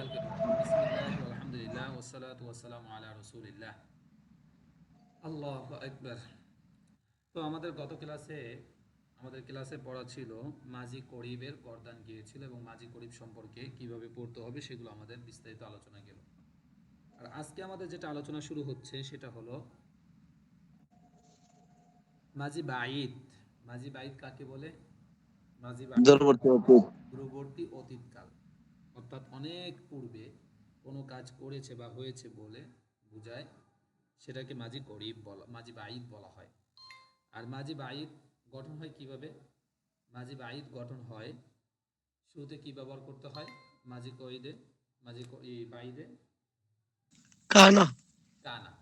খেয়াল করি আলহামদুলিল্লাহ ওসালাত ওয়াসালাম আলা রসুলিল্লাহ আল্লাহ একবার তো আমাদের গত ক্লাসে আমাদের ক্লাসে পড়া ছিল মাজি করিবের গরদান গিয়েছিল এবং মাজি করিব সম্পর্কে কীভাবে পড়তে হবে সেগুলো আমাদের বিস্তারিত আলোচনা গেল। আর আজকে আমাদের যেটা আলোচনা শুরু হচ্ছে সেটা হলো মাজি বাইত মাজি বাইত কাকে বলে? মাজি বাইত দূরবর্তী অতীত। দূরবর্তী অতীতকাল। অর্থাৎ অনেক পূর্বে কোনো কাজ করেছে বা হয়েছে বলে বোঝায় সেটাকে মাঝি গরিব বলা মাঝি বাইদ বলা হয়। আর মাঝি বাইদ গঠন হয় কীভাবে? মাঝি বাইদ গঠন হয় শুরুতে কি ব্যবহার করতে হয়? মাঝি কইদে মাঝি বাইদে কানা। কানা।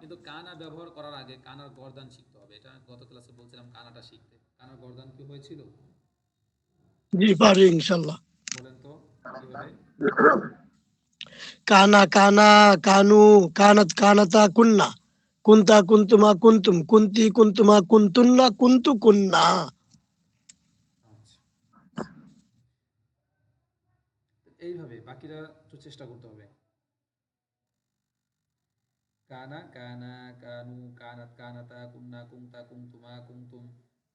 কিন্তু কানা ব্যবহার করার আগে কানার গরদান শিখতে হবে। এটা গত ক্লাসে বলছিলাম কানাটা শিখতে। কানার গরদান কি হয়েছিল? জি পারি ইনশাল্লাহ। বলেন তো। কানা কানা কানু কানাত কানাতা কুন্না কুন্তা কুন্তুমা কুন্তুম কুন্তি কুন্তুমা কুন্তুন্না কুন্তু কুন্না এইভাবে বাকিরা একটু চেষ্টা করতে হবে। কানা কানা, কানু, কানাত, কানাতা, কুন্না, কুন্তা, কুন্তুমা, কুন্তুম,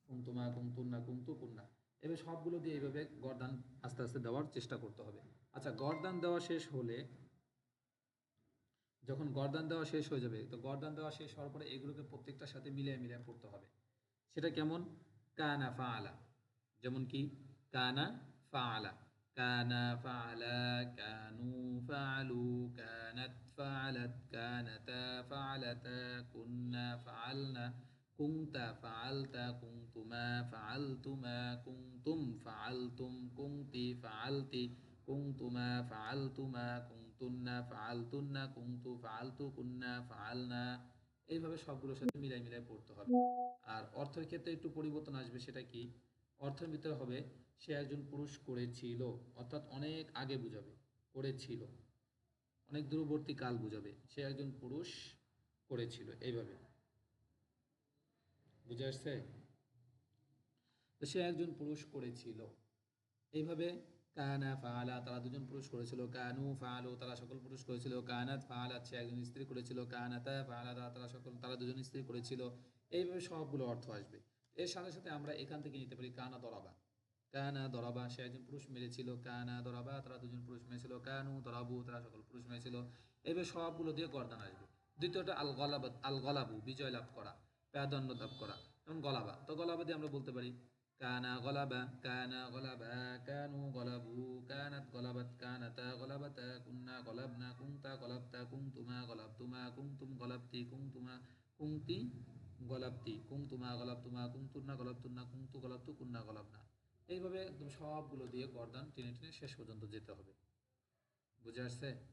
কুন্তুমা, কুন্তুন্না কুন্তু কুন্না এভাবে সবগুলো দিয়ে এইভাবে গরদান আস্তে আস্তে দেওয়ার চেষ্টা করতে হবে। আচ্ছা গরদান দেওয়া শেষ হলে যখন গরদান দেওয়া শেষ হয়ে যাবে, তো গরদান দেওয়া শেষ হওয়ার পরে এগুলোকে প্রত্যেকটার সাথে মিলিয়ে মিলিয়ে পড়তে হবে। সেটা কেমন? কানা ফাআলা। যেমন কি? কানা ফাআলা। কানা ফাআলা কানু ফাআলু কানাত ফাআলাত কানাতা ফাআলাতা কুন্না ফাআলনা কুনতা ফাআলতা কুনতুমা ফাআলতুমা কুনতুম ফাআলতুম কুনতি ফাআলতি কুনতুমা ফাআলতুমা কুনতুন্না ফাআলতুন্না কুনতু ফাআলতু কুন্না ফাআলনা। এইভাবে সবগুলোর সাথে মিলাই মিলাই পড়তে হবে। আর অর্থের ক্ষেত্রে একটু পরিবর্তন আসবে সেটা কি? অর্থের ভিতরে হবে, সে একজন পুরুষ করেছিল, অর্থাৎ অনেক আগে বুঝাবে, করেছিল। অনেক দূরবর্তী কাল বুঝাবে, সে একজন পুরুষ করেছিল, এইভাবে। বুঝে আসছে? তো সে একজন পুরুষ করেছিল। এইভাবে কানা ফাআলা তারা দুজন পুরুষ করেছিল। কানু ফাআলু তারা সকল পুরুষ করেছিল। কানাত ফাআলাত সে একজন স্ত্রী করেছিল। কানাতা তারা তারা সকল, তারা দুজন স্ত্রী করেছিল। এইভাবে সবগুলো অর্থ আসবে। এর সাথে সাথে আমরা এখান থেকে নিতে পারি কানা দরাবা। কানা দরাবা, সে একজন পুরুষ মেরেছিল। কানা দরাবা, তারা দুজন পুরুষ মেরেছিল। কানু দরাবু, তারা সকল পুরুষ মেরেছিল। এইভাবে সবগুলো দিয়ে গর্দান আসবে। দ্বিতীয়টা আল গলাবা আল গলাবু বিজয় লাভ করা। প্রাধান্য লাভ করা যেমন গলাবা। তো গলাবা দিয়ে আমরা বলতে পারি, কানা গলাবা কানা গলাবা, কানু গলাবু, কানাত গলাবাত কানাতা গলাবাতা, কুন্না গলাবনা, কুনতা গলাবতা, কুনতুমা গলাবতুমা, কুনতুম গলাবতি, কুনতুমা কুনতি গলাবতি, কুনতুমা গলাবতুমা, কুনতুন্না গলাবতুন্না, কুনতু গলাবতু, কুন্না গলাবনা। এইভাবে একদম সবগুলো দিয়ে গর্দান টেনে টেনে শেষ পর্যন্ত যেতে হবে। বুঝে আসছে?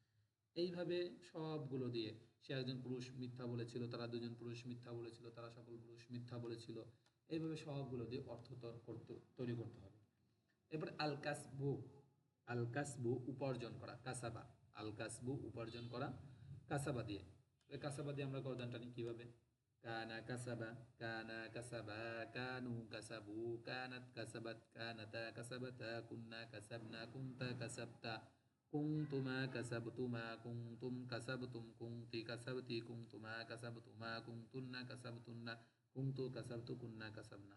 এইভাবে সবগুলো দিয়ে সে একজন পুরুষ মিথ্যা বলেছিল, তারা দুজন পুরুষ মিথ্যা বলেছিল, তারা সকল পুরুষ মিথ্যা বলেছিল, এইভাবে সবগুলো দিয়ে অর্থ করতে, তৈরি করতে হবে। এবার আল কাসবু আল কাসবু উপার্জন করা, কাসাবা আল কাসবু উপার্জন করা, কাসাবা দিয়ে। কাসাবা দিয়ে আমরা গর্দানটা নিই কীভাবে? কানা কাসাবা কানা কাসাবা, কানু কাসাবু, কানাত কাসাবাত, কানাতা কাসাবাতা, কুন্না কাসাবনা কুনতা কাসাবতা। কুনতুমা কাসাবতুমা কুনতুম কাসাবতুম কুনতি কাসাবতি কুনতুমা কাসাবতুমা কুনতুন্না কাসাবতুন্না কুনতু কাসাবতু কুন্না কাসাবনা।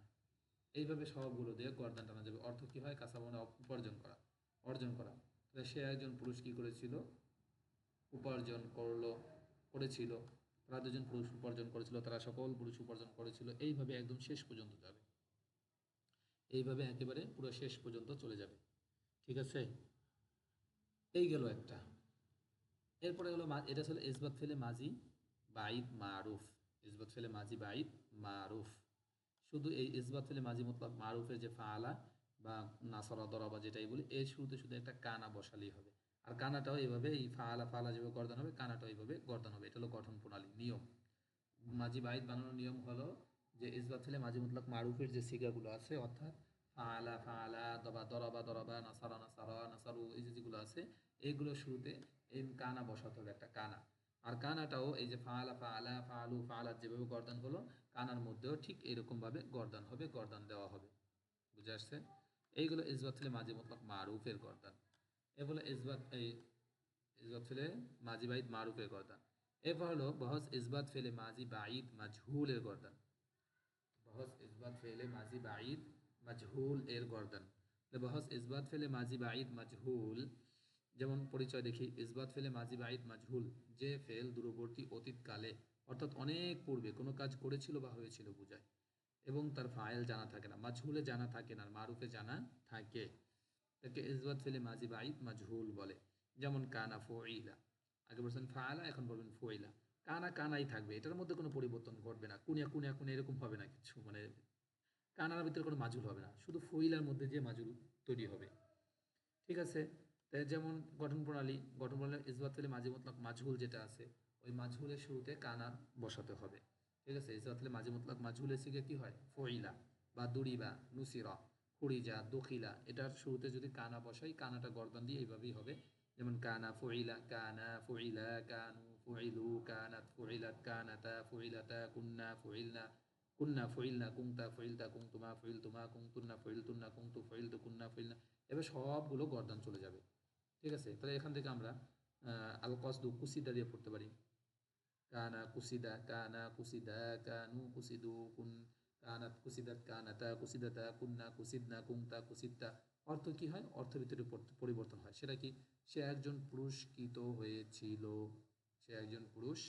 এইভাবে সবগুলো দিয়ে গর্দান টানা যাবে অর্থ কি হয়? কাসাবনা উপার্জন করা। অর্জন করা। তাহলে সে একজন পুরুষ কি করেছিল? উপার্জন করল, করেছিল। তারা দুজন পুরুষ উপার্জন করেছিল, তারা সকল পুরুষ উপার্জন করেছিল। এইভাবে একদম শেষ পর্যন্ত যাবে। এইভাবে একেবারে পুরো শেষ পর্যন্ত চলে যাবে। ঠিক আছে? এই গেল একটা। এরপরে হলো এটা ছিল ইসবাত ফেলে মাজি বাইদ মারুফ। ইসবাত ফেলে মাজি বাইদ মারুফ। শুধু এই ইসবাত ফেলে মাজি মতলব মারুফের যে ফালা বা নাসরা দরাবা যেটাই বলি, এর শুরুতে শুধু একটা কানা বসালেই হবে। আর কানাটাও এইভাবে এই ফালা ফালা যেভাবে গর্দান হবে, কানাটাও এইভাবে গর্দান হবে। এটা হলো গঠন প্রণালী, নিয়ম। মাঝি বাইদ বানানোর নিয়ম হলো যে ইসবাত ফেলে মাঝি মুতলাক মারুফের যে সিগাগুলো আছে, অর্থাৎ ফালা ফালা দবা দরবা দরবা নাসারা নাসারা নাসারু, এই যে যেগুলো আছে, এইগুলো শুরুতে এই কানা বসাতে হবে একটা কানা। আর কানাটাও এই যে ফালা ফালা ফালু ফালাত যেভাবে গর্দান হলো, কানার মধ্যেও ঠিক এরকম ভাবে গর্দান হবে, গর্দান দেওয়া হবে। বুঝে আসছে? এইগুলো ইসবাত ফেলে মাঝি মুতলাক মারুফের গর্দান। এ বলে ইসবাত এই ইসবাত ফেলে মাঝি বাইদ মারুফের গর্দান। এরপর হলো বহস ইসবাত ফেলে মাঝি বাইদ মাজহুলের গর্দান। বহস ইসবাত ফেলে মাঝি বাইদ মাজহুল এর গর্দান। বহস, ইসবাত ফেলে মাঝি বাইদ মাজহুল যেমন পরিচয় দেখি, ইসবাত ফেলে মাঝি বাঈদ মাজহুল যে ফেল দূরবর্তী অতীতকালে, অর্থাৎ অনেক পূর্বে, কোনো কাজ করেছিল বা হয়েছিল বোঝায়। এবং তার ফাইল জানা থাকে না মাজহুলে জানা থাকে না মারুফে জানা থাকে। তাকে ইসবাত ফেলে মাঝি বাইদ মাজহুল বলে। যেমন কানা ফইলা। আগে বলছেন ফাআলা এখন বলবেন ফইলা। কানা কানাই থাকবে, এটার মধ্যে কোনো পরিবর্তন ঘটবে না। কুনিয়া কুনিয়া কুনিয়া এরকম হবে না কিছু মানে কানার ভিতরে কোনো মাজুল হবে না। শুধু ফইলার মধ্যে যে মাজুল তৈরি হবে। ঠিক আছে? তাই যেমন গঠন প্রণালী গঠন প্রণালী ইসবাত ফেলে মাঝি মতলক মাজহুল যেটা আছে, ওই মাজহুলের শুরুতে কানা বসাতে হবে। ঠিক আছে? ইসবাত ফেলে মাঝি মতলক মাজহুলের সিগে কি হয়? ফইলা বা দুরিবা, নুসিরা খুড়িজা দখিলা, এটার শুরুতে যদি কানা বসাই, কানাটা গর্দান দিয়ে এইভাবেই হবে। যেমন কানা ফুইলা কানা ফুইলা কানু ফুইলু কানাত ফুইলাত কানাতা ফুইলাতা কুন্না ফুইলনা কুন্না ফুইলনা কুংতা ফুইলতা কুংতুমা ফুইলতুমা কুংতুন্না ফুইলতুন্না কুংতু ফুইলতু কুন্না ফুইলনা। এবার সবগুলো গর্দান চলে যাবে। ঠিক আছে? তাহলে এখান থেকে আমরা আল কসদু কুসিদা দিয়ে পড়তে পারি। কানা কুসিদা কানা কুসিদা, কানু কুসিদু কুন কানাত কুসিদাত কানাতা কুসিদাতা, কুন্না কুসিদনা কুংতা কুসিদতা। অর্থ কি হয়? অর্থের ভিতরে পরিবর্তন হয়। সেটা কি? সে একজন পুরস্কৃত হয়েছিল। সে একজন পুরুষ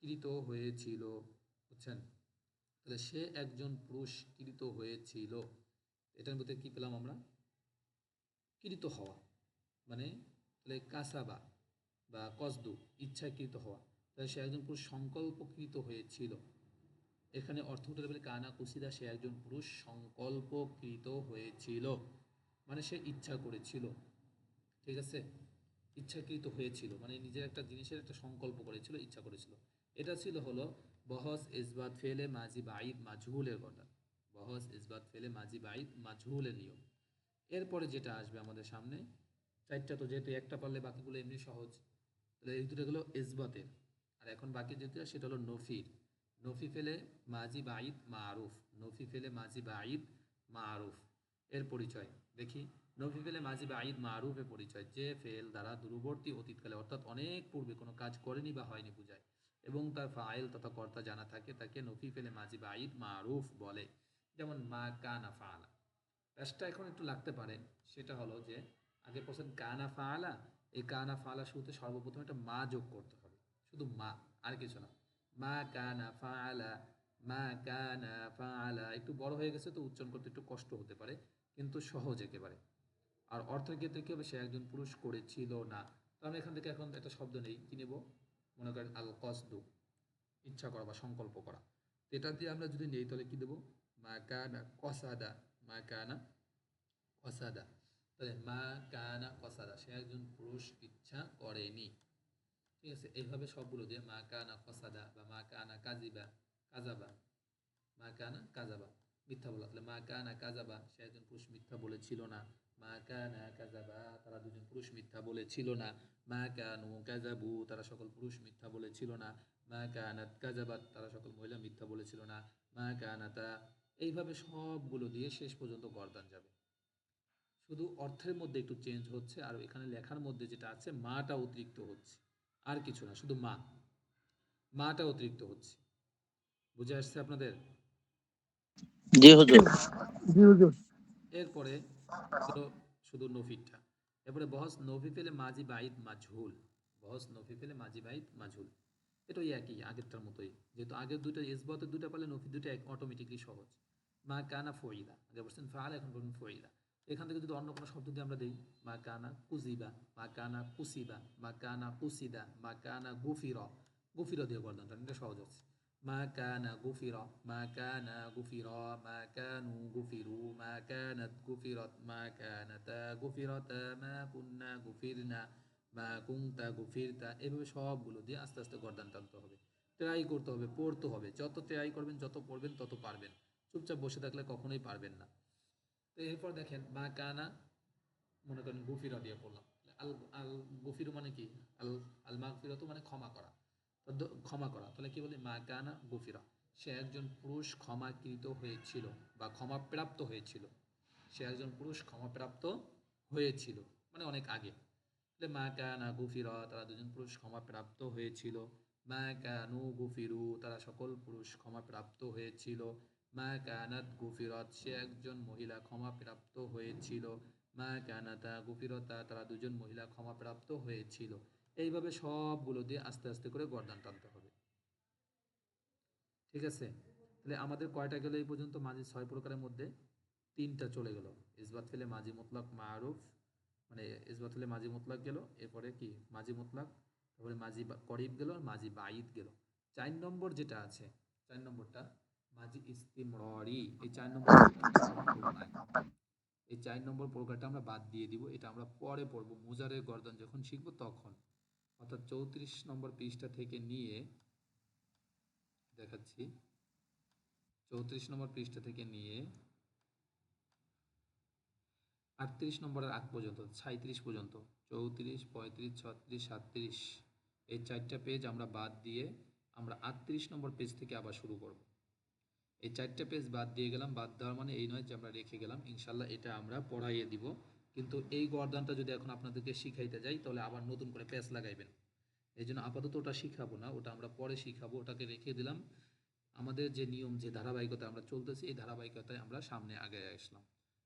কৃত হয়েছিল। বুঝছেন? তাহলে সে একজন পুরস্কৃত হয়েছিল। এটার মধ্যে কি পেলাম আমরা? কৃত হওয়া। মানে তাহলে কাসাবা বা কসদু, ইচ্ছাকৃত হওয়া। তাহলে সে একজন পুরুষ সংকল্পকৃত হয়েছিল। এখানে অর্থ উঠে যাবে কানা কুসিদা সে একজন পুরুষ সংকল্পকৃত হয়েছিল। মানে সে ইচ্ছা করেছিল। ঠিক আছে? ইচ্ছাকৃত হয়েছিল। মানে নিজের একটা জিনিসের একটা সংকল্প করেছিল, ইচ্ছা করেছিল। এটা ছিল হলো বহস ইসবাত ফেলে মাজি বাইদ মাজহুলের কথা বহস ইসবাত ফেলে মাজি বাইদ মাজহুলের নিয়ম। এরপরে যেটা আসবে আমাদের সামনে, চারটা তো যেহেতু একটা পারলে বাকিগুলো এমনি সহজ। তাহলে এই দুটো গেলো ইসবাতের আর এখন বাকি যেটা, সেটা হলো নফির। নফি ফেলে মাজি বাইদ মারুফ। নফি ফেলে মাজি বাইদ মারুফ। এর পরিচয় দেখি। নফি ফেলে মাজি বাইদ মারুফের পরিচয়। যে ফেল দ্বারা দূরবর্তী অতীতকালে, অর্থাৎ অনেক পূর্বে কোনো কাজ করেনি বা হয়নি বোঝায় এবং তার ফাইল তথা কর্তা জানা থাকে, তাকে নফি ফেলে মাজি বাইদ মারুফ বলে। যেমন মা কানা ফালা প্যাসটা এখন একটু লাগতে পারে। সেটা হলো যে, আগে বলছেন কানা ফালা এই কানা ফালা শুরুতে সর্বপ্রথম একটা মা যোগ করতে হবে। শুধু মা, আর কিছু না। মা কানা ফালা মা কানা ফালা একটু বড় হয়ে গেছে তো উচ্চারণ করতে একটু কষ্ট হতে পারে, কিন্তু সহজ একেবারে। আর অর্থের ক্ষেত্রে কি হবে? সে একজন পুরুষ করেছিল না। তো আমরা এখান থেকে এখন একটা শব্দ নেই। কি নেব? মনে করেন আল কসদু ইচ্ছা করা বা সংকল্প করা। এটা দিয়ে আমরা যদি নেই, তাহলে কি দেবো? মা কানা কসাদা, মা কানা কসাদা। তাহলে মা কানা কসাদা, সে একজন পুরুষ ইচ্ছা করেনি। ঠিক আছে? এইভাবে সবগুলো দিয়ে মা কানা কসাদা বা মা কানা কাজিবা, কাজাবা, মা কানা কাজাবা, মিথ্যা বলা। তাহলে মা কানা কাজাবা, সে একজন পুরুষ মিথ্যা বলেছিল না। মা কানা কাজাবা তারা দুজন পুরুষ মিথ্যা বলেছিল না। মা কানু কাজাবু তারা সকল পুরুষ মিথ্যা বলেছিল না। মা কানাত কাজাবাত তারা সকল মহিলা মিথ্যা বলেছিল না। মা কানাতা এইভাবে সবগুলো দিয়ে শেষ পর্যন্ত গর্দান যাবে। শুধু অর্থের মধ্যে একটু চেঞ্জ হচ্ছে আর এখানে লেখার মধ্যে যেটা আছে মাটা অতিরিক্ত হচ্ছে। আর কিছু না শুধু মা। মাটা অতিরিক্ত হচ্ছে। বুঝে আসছে আপনাদের? জি হুজুর। জি হুজুর। এরপরে শুধু নফিটা এরপরে বহস নফি ফেলে মাঝি বাইদ মাজহুল। বহস নফি ফেলে মাঝি বাইদ মাজহুল। এটা ওই একই আগেরটার মতোই। যেহেতু আগের দুটো ইসবতের দুটো পারলে নফি দুটো অটোমেটিকলি সহজ। মা কানা ফইলা। আগে বলছেন ফাল, এখন বলুন ফইলা। এখান থেকে যদি অন্য কোনো শব্দ দিয়ে আমরা দিই, মা কানা কুজিবা, মা কানা কুসিবা, মা কানা কুসিদা, মা কানা গুফির। গুফির দিয়ে গর্দানটা এটা সহজ আছে মা কানা গুফির, মা কানা গুফির, মা কানু গুফিরু, মা কানাত গুফিরত, মা কানাতা গুফিরতা, মা কুন্না গুফিরনা বা কুংতা গুফিরতা, এভাবে সবগুলো দিয়ে আস্তে আস্তে গর্দান টানতে হবে। ট্রাই করতে হবে, পড়তে হবে। যত ট্রাই করবেন, যত পড়বেন, তত পারবেন। চুপচাপ বসে থাকলে কখনোই পারবেন না। তো এরপর দেখেন, মা কানা, মনে করেন গুফিরা দিয়ে পড়লাম। আল আল গুফিরু মানে কি? আল আল মাগফিরাতু মানে ক্ষমা করা। ক্ষমা করা। তাহলে কি বলি? মা কানা গুফিরা। সে একজন পুরুষ ক্ষমাকৃত হয়েছিল বা ক্ষমাপ্রাপ্ত হয়েছিল। সে একজন পুরুষ ক্ষমাপ্রাপ্ত হয়েছিল মানে অনেক আগে। তাহলে মা কানা গুফিরা, তারা দুজন পুরুষ ক্ষমাপ্রাপ্ত হয়েছিল। মা কানু গুফিরু, তারা সকল পুরুষ ক্ষমাপ্রাপ্ত হয়েছিল। মা কানাত গুফিরত, সে একজন মহিলা ক্ষমাপ্রাপ্ত হয়েছিল। মা কানাতা গুফিরতা, তারা দুজন মহিলা ক্ষমাপ্রাপ্ত হয়েছিল। এইভাবে সবগুলো দিয়ে আস্তে আস্তে করে গর্দান টানতে হবে। ঠিক আছে? তাহলে আমাদের কয়টা গেল এই পর্যন্ত? মাঝি ছয় প্রকারের মধ্যে তিনটা চলে গেল। ইসবাত ফেলে মাঝি মুতলাক মারুফ মানে ইসবাত ফেলে মাঝি মুতলাক গেল, এরপরে কি? মাঝি মুতলাক, তারপরে মাঝি করিব গেল আর মাঝি বাইদ গেল। চার নম্বর যেটা আছে, চার নম্বরটা মাঝি ইস্তিমরি এই চার নম্বর এই চার নম্বর প্রকারটা আমরা বাদ দিয়ে দিব। এটা আমরা পরে পড়ব। মুজারের গর্দন যখন শিখব তখন। অর্থাৎ চৌত্রিশ নম্বর পৃষ্ঠা থেকে নিয়ে দেখাচ্ছি। চৌত্রিশ নম্বর পৃষ্ঠা থেকে নিয়ে আটত্রিশ নম্বরের আগ পর্যন্ত সাঁত্রিশ পর্যন্ত, চৌত্রিশ, পঁয়ত্রিশ, ছত্রিশ সাতত্রিশ এই চারটা পেজ আমরা বাদ দিয়ে আমরা আটত্রিশ নম্বর পেজ থেকে আবার শুরু করব। এই চারটা পেজ বাদ দিয়ে গেলাম, বাদ দেওয়ার মানে এই নয় যে আমরা রেখে গেলাম ইনশাল্লাহ এটা আমরা পড়াইয়ে দিব। কিন্তু এই গর্দানটা যদি এখন আপনাদেরকে শিখাইতে যাই, তাহলে আবার নতুন করে পেজ লাগাইবেন। এই জন্য আপাতত ওটা শিখাবো না, ওটা আমরা পরে শিখাবো। ওটাকে রেখে দিলাম। আমাদের যে নিয়ম, যে ধারাবাহিকতা আমরা চলতেছি, এই ধারাবাহিকতায় আমরা সামনে আগে আসলাম।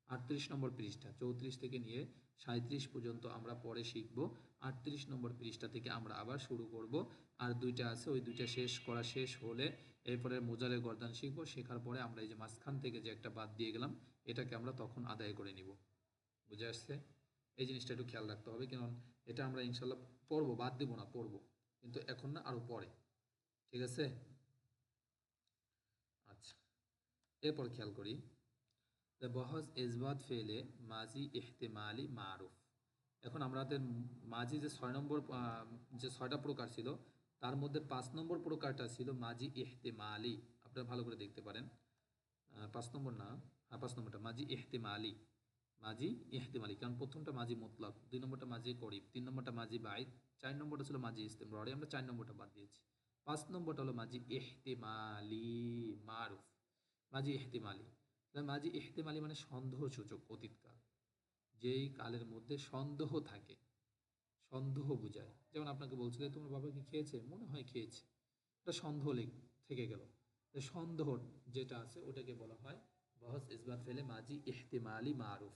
আটত্রিশ নম্বর পৃষ্ঠা, চৌত্রিশ থেকে নিয়ে সাঁত্রিশ পর্যন্ত আমরা পরে শিখব। আটত্রিশ নম্বর পৃষ্ঠা থেকে আমরা আবার শুরু করব। আর দুইটা আছে, ওই দুইটা শেষ করা শেষ হলে এরপরে মোজারের গর্দান শিখব। শেখার পরে আমরা এই যে মাঝখান থেকে যে একটা বাদ দিয়ে গেলাম, এটাকে আমরা তখন আদায় করে নিব। বুঝে আসছে? এই জিনিসটা একটু খেয়াল রাখতে হবে, কারণ এটা আমরা ইনশাল্লাহ পড়ব, বাদ দিব না, পড়ব। কিন্তু এখন না, আরও পরে ঠিক আছে? আচ্ছা এরপর খেয়াল করি। দ্য বহজ ইজবাত ফেলে মাজি ইহতেমালি মারুফ এখন আমাদের মাঝি যে ছয় নম্বর যে ছয়টা প্রকার ছিল, তার মধ্যে পাঁচ নম্বর প্রকারটা ছিল মাজি ইহতেমালি আপনারা ভালো করে দেখতে পারেন। পাঁচ নম্বর না? হ্যাঁ পাঁচ নম্বরটা মাজি ইহতেমালি মাজি ইহতেমালি, কারণ প্রথমটা মাজি মুতলাক, দুই নম্বরটা মাজি করিব, তিন নম্বরটা মাজি বাইদ চার নম্বরটা ছিল মাজি ইস্তেমরি আমরা চার নম্বরটা বাদ দিয়েছি। পাঁচ নম্বরটা হলো মাজি ইহতেমালি, মারুফ, মাজি ইহতেমালি। তাহলে মাজি ইহতেমালি মানে সন্দেহ সূচক অতীতকাল। যেই কালের মধ্যে সন্দেহ থাকে, সন্দেহ বুঝায়। যেমন আপনাকে বলছিল তোমার বাবা কি খেয়েছে? মনে হয় খেয়েছে। এটা সন্দেহ থেকে গেল। সন্দেহ যেটা আছে, ওটাকে বলা হয় বহস ইসবাত ফেলে মাজি ইহতিমালি, মারুফ।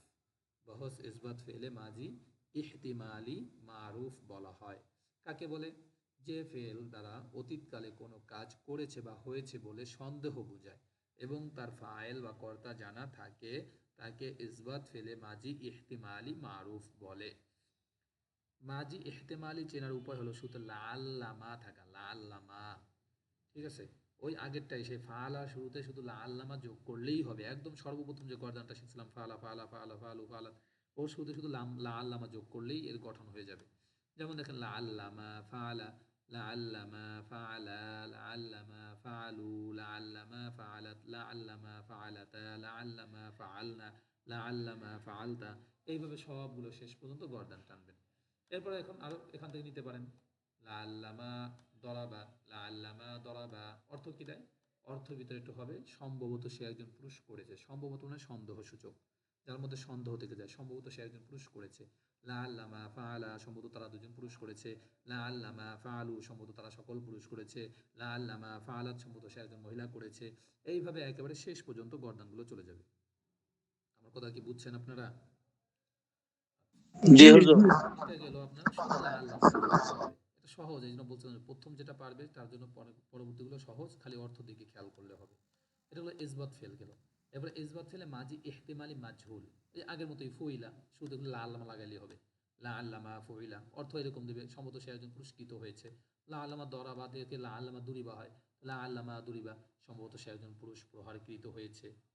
বহস ইসবাত ফেলে মাজি ইহতিমালি মারুফ বলা হয়। কাকে বলে? যে ফেল দ্বারা অতীতকালে কোনো কাজ করেছে বা হয়েছে বলে সন্দেহ বুঝায় এবং তার ফাইল বা কর্তা জানা থাকে, তাকে ইসবাত ফেলে মাজি ইহতিমালি মারুফ বলে। মাজি ইহতেমালি চেনার উপায় হলো শুধু লাল্লামা থাকা, লাল্লামা। ঠিক আছে? ওই আগেরটাই, সেই ফালা শুরুতে শুধু লাল্লামা যোগ করলেই হবে। একদম সর্বপ্রথম যে গর্দানটা শিখছিলাম, ফালা ফালা ফালা, ফালু, ফালা, ওর শুরুতে শুধু লাম লাল্লামা যোগ করলেই এর গঠন হয়ে যাবে। যেমন দেখেন লাল্লামা ফালা লাল্লামা ফালা লাল্লামা ফালু লাল্লামা ফালাত লাল্লামা ফালাতা লাল্লামা ফালনা লাল্লামা ফালতা, এইভাবে সবগুলো শেষ পর্যন্ত গর্দান টানবেন। এরপরে এখন আরও এখান থেকে নিতে পারেন। লাল্লামা দরাবা লাল্লামা দরাবা। অর্থ কি দেয়? অর্থ ভিতরে একটু হবে সম্ভবত সে একজন পুরুষ করেছে। সম্ভবত মানে সন্দেহ সূচক যার মধ্যে সন্দেহ থেকে যায় সম্ভবত সে একজন পুরুষ করেছে। লা আল্লামা ফাআলা সম্ভবত তারা দুজন পুরুষ করেছে। লা আল্লামা সম্ভবত তারা সকল পুরুষ করেছে। লা আল্লামা সম্ভবত সে একজন মহিলা করেছে। এইভাবে একেবারে শেষ পর্যন্ত গর্দানগুলো চলে যাবে। আমার কথা কি বুঝছেন আপনারা? জি হুজুর। গেল আপনার সহজ, এই জন্য বলছিলাম প্রথম যেটা পারবে, তার জন্য পরে- পরবর্তীগুলো সহজ, খালি অর্থ দিকে খেয়াল করলে হবে। এটা হলো ইসবাত ফেল গেল। এবারে ইসবাত ফেলে মাঝি ইহতেমালি মাজহুল। এই আগের মতোই ফুইলা, শুধু লা আল্লামা লাগাইলেই হবে। লা আল্লামা ফুইলা, অর্থ এরকম দেবে সম্ভবত সে একজন পুরস্কৃত হয়েছে। লা আল্লামা দরাবা থেকে লা আল্লামা দুরিবা হয়। লা আল্লামা দুরিবা, সম্ভবত সে একজন পুরুষ প্রহারকৃত হয়েছে।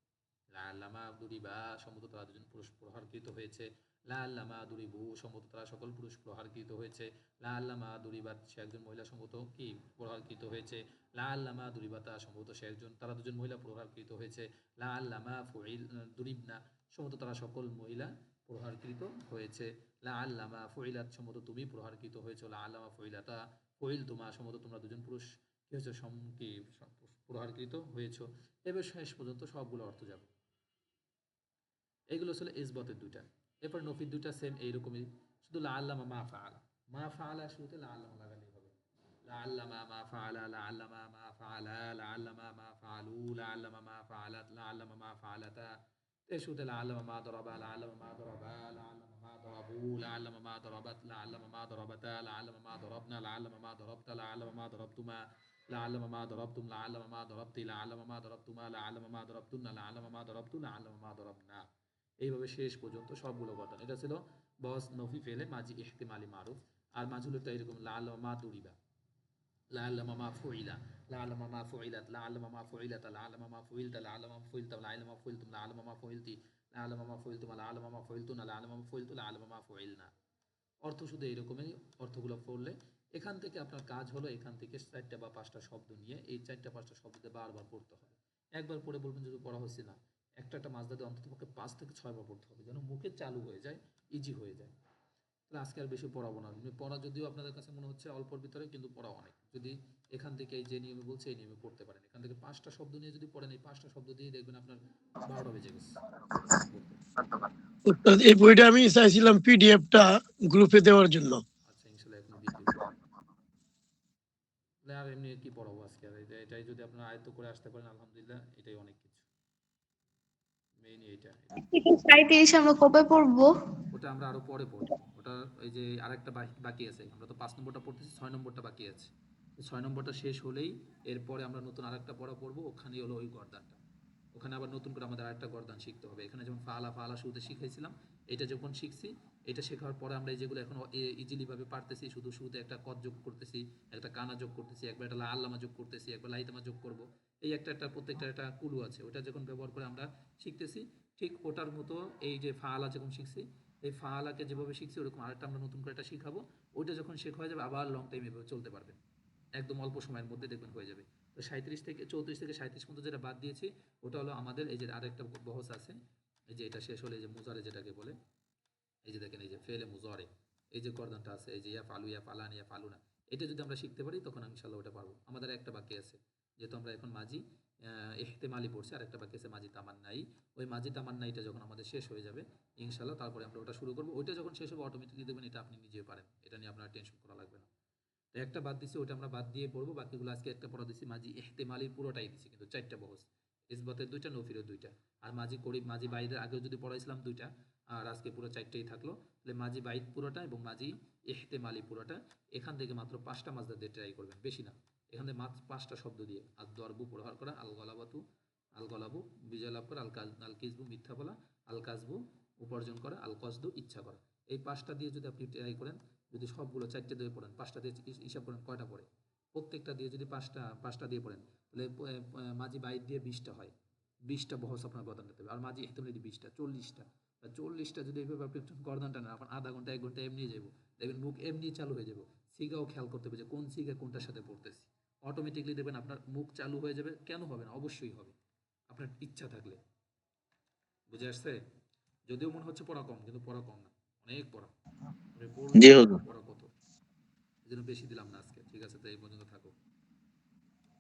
লা আল্লামা দুরিবা, সম্ভবত তারা দুজন পুরুষ প্রহারকৃত হয়েছে। লা আল্লামা দুরিবু, সম্ভবত তারা সকল পুরুষ প্রহারকৃত হয়েছে। লা আল্লামা দুরিবাত সে একজন মহিলা, সম্ভবত কি প্রহারকৃত হয়েছে? লা আল্লামা দুরিবাতা সম্ভবত সে একজন, তারা দুজন মহিলা প্রহারকৃত হয়েছে। লা আল্লামা ফুইল দুরিবনা, সম্ভবত তারা সকল মহিলা প্রহারকৃত হয়েছে। লা আল্লামা ফুইলাত, সম্ভবত তুমি প্রহারকৃত হয়েছে। লা আল্লামা ফুইলাতা, ফুইল তোমা, সম্ভবত তোমরা দুজন পুরুষ কি হয়েছে? সম, কি প্রহারকৃত হয়েছে। এবার শেষ পর্যন্ত সবগুলো অর্থ যাবে। এগুলো ছিল ইসবতের দুইটা এরপর নফির দুইটা সেম এইরকমই শুধু লা আল্লামা মা ফাআলা মা ফাআলা শুরুতে লা আল্লামা লাগালেই হবে লা আল্লামা মা ফাআলা লা আল্লামা মা ফাআলা লা আল্লামা মা ফাআলু লা আল্লামা মা ফাআলাত লা আল্লামা মা ফাআলাতা এর শুরুতে লা আল্লামা মা দরাবা লা আল্লামা মা দরাবা লা আল্লামা মা দরাবু লা আল্লামা মা দরাবাত লা আল্লামা মা দরাবাতা লা আল্লামা মা দরাবনা লা আল্লামা মা দরাবতা লা আল্লামা মা দরাবতুমা লা আল্লামা মা দরাবতুম লা আল্লামা মা দরাবতি লা আল্লামা মা দরাবতুমা লা আল্লামা মা দরাবতুন্না লা আল্লামা এইভাবে শেষ পর্যন্ত সবগুলো গঠন এটা ছিল বস নফি ফেলে মাঝি ইহতিমালি মারুফ আর মাঝুলটা এরকম লা আল্লামা মা দুরিবা লা আল্লামা মা ফুইলা লা আল্লামা মা ফুইলাত লা আল্লামা মা ফুইলাত লা আল্লামা মা ফুইলতা লা আল্লামা ফুইলতা লা আল্লামা ফুইলতুম লা আল্লামা মা ফুইলতি লা আল্লামা মা ফুইলতুম লা আল্লামা মা ফুইলতুনা লা আল্লামা ফুইলতু লা আল্লামা ফুইলনা অর্থ শুধু এরকমই অর্থগুলো পড়লে এখান থেকে আপনার কাজ হলো এখান থেকে চারটা বা পাঁচটা শব্দ নিয়ে এই চারটা পাঁচটা শব্দতে বারবার পড়তে হবে একবার পড়ে বলবেন যদি পড়া হচ্ছে না একটা একটা মাছ দাদে অন্তত পক্ষে পাঁচ থেকে ছয়বার পড়তে হবে যেন মুখে চালু হয়ে যায় ইজি হয়ে যায়। তাহলে আজকে আর বেশি পড়াবো না। পড়া যদিও আপনাদের কাছে মনে হচ্ছে অল্পর ভিতরে কিন্তু পড়া অনেক। যদি এখান থেকে এই যে নিয়মে বলছে এই নিয়মে পড়তে পারেন। এখান থেকে পাঁচটা শব্দ নিয়ে যদি পড়েন এই পাঁচটা শব্দ দিয়ে দেখবেন আপনার বারোটা বেজে গেছে। এই বইটা আমি চাইছিলাম পিডিএফটা গ্রুপে দেওয়ার জন্য। আচ্ছা এখন তাহলে আর এমনি কি পড়াবো আজকে? আর এটাই যদি আপনারা আয়ত্ত করে আসতে পারেন আলহামদুলিল্লাহ এটাই অনেক মেইন এইটা। সাঁইত্রিশ আমরা কবে পড়ব? ওটা আমরা আরও পরে পড়ব। ওটা এই যে আরেকটা বাকি- বাকি আছে। আমরা তো পাঁচ নম্বরটা পড়তেছি ছয় নম্বরটা বাকি আছে। ছয় নম্বরটা শেষ হলেই এরপরে আমরা নতুন আরেকটা পড়া পড়ব। ওখানেই হলো ওই গর্দানটা। ওখানে আবার নতুন করে আমাদের আরেকটা গর্দান শিখতে হবে। এখানে যেমন ফালা ফালা শুরুতে শিখেছিলাম এটা যখন শিখছি এটা শেখার পরে আমরা এই যেগুলো এখন ইজিলি ভাবে পারতেছি, শুধু শুরুতে একটা কদ যোগ করতেছি, একটা কানা যোগ করতেছি, একবার একটা আল্লামা যোগ করতেছি, একবার লাইতামা যোগ করব। এই একটা একটা প্রত্যেকটা একটা কুলু আছে ওটা যখন ব্যবহার করে আমরা শিখতেছি, ঠিক ওটার মতো এই যে ফালা যখন শিখছি, এই ফালাকে যেভাবে শিখছি ওরকম আরেকটা আমরা নতুন করে একটা শিখাবো, ওইটা যখন শেখা হয়ে যাবে, আবার লং টাইম এভাবে চলতে পারবেন একদম অল্প সময়ের মধ্যে দেখবেন হয়ে যাবে। তো সাঁত্রিশ থেকে, চৌত্রিশ থেকে সাঁত্রিশ পর্যন্ত যেটা বাদ দিয়েছি, ওটা হলো আমাদের এই যে আরেকটা বহস আছে, এই যে এটা শেষ হলে যে মুজারে যেটাকে বলে এই যে দেখেন, এই যে ফেলে মুজারে, এই যে গর্দানটা আছে, এই যে ইয়া ফালু ইয়া ফালান ইয়া ফালু না এটা যদি আমরা শিখতে পারি, তখন ইনশাল্লাহ ওটা পারব। আমাদের একটা বাকি আছে, যেহেতু আমরা এখন মাঝি এহতেমালি পড়ছি আর একটা বাকি আছে মাঝি তামান্নাই। ওই মাঝি তামান্নাইটা যখন আমাদের শেষ হয়ে যাবে ইনশাল্লাহ তারপরে আমরা ওটা শুরু করব। ওইটা যখন শেষ হবে অটোমেটিকলি দেখবেন এটা আপনি নিজে পারেন। এটা নিয়ে আপনার টেনশন করা লাগবে না। তো একটা বাদ দিছি ওটা আমরা বাদ দিয়ে পড়ব। বাকিগুলো আজকে একটা পড়া দিছি, মাঝি এহতেমালির পুরোটাই দিছি, কিন্তু চারটা বহস। ইসবতের দুইটা নফিরের দুইটা। আর মাঝি করিব, মাঝি বাইদের আগেও যদি পড়াইছিলাম দুইটা আর আজকে পুরো চারটেই থাকল। তাহলে মাঝি বাইদ পুরোটা এবং মাঝি এহতেমালি পুরোটা। এখান থেকে মাত্র পাঁচটা মাছ দিয়ে ট্রাই করবেন, বেশি না। এখান থেকে মাত্র পাঁচটা শব্দ দিয়ে। আর দরবু প্রহার করা, আল গলাবাতু, আল গলাবু, বিজয় লাভ করা, আল কাজ আল কিসবু, মিথ্যা বলা, আল কাজবু উপার্জন করা, আল কসদু, ইচ্ছা করা। এই পাঁচটা দিয়ে যদি আপনি ট্রাই করেন, যদি সবগুলো চারটে দিয়ে পড়েন, পাঁচটা দিয়ে হিসাব করেন কয়টা পড়ে? প্রত্যেকটা দিয়ে যদি পাঁচটা পাঁচটা দিয়ে পড়েন, তাহলে মাঝি বাইর দিয়ে বিশটা হয়। বিশটা বহস আপনার গর্দান নিতে হবে। আর মাঝি এহতেমালি বিশটা, চল্লিশটা। চল্লিশটা যদি এইভাবে আপনি একটু গর্দানটা নেন আপনার আধা ঘণ্টা এক ঘণ্টা এমনি যাব দেখবেন মুখ এমনি চালু হয়ে যাব সিগাও খেয়াল করতে হবে যে কোন সিগা কোনটার সাথে পড়তেছি। অটোমেটিকলি দেখবেন আপনার মুখ চালু হয়ে যাবে। কেন হবে না? অবশ্যই হবে। আপনার ইচ্ছা থাকলে। বুঝে আসছে? যদিও মনে হচ্ছে পড়া কম কিন্তু পড়া কম না। অনেক পড়া। পড়া কত? এই জন্য বেশি দিলাম না আজকে। ঠিক আছে তো এই পর্যন্ত থাকুক।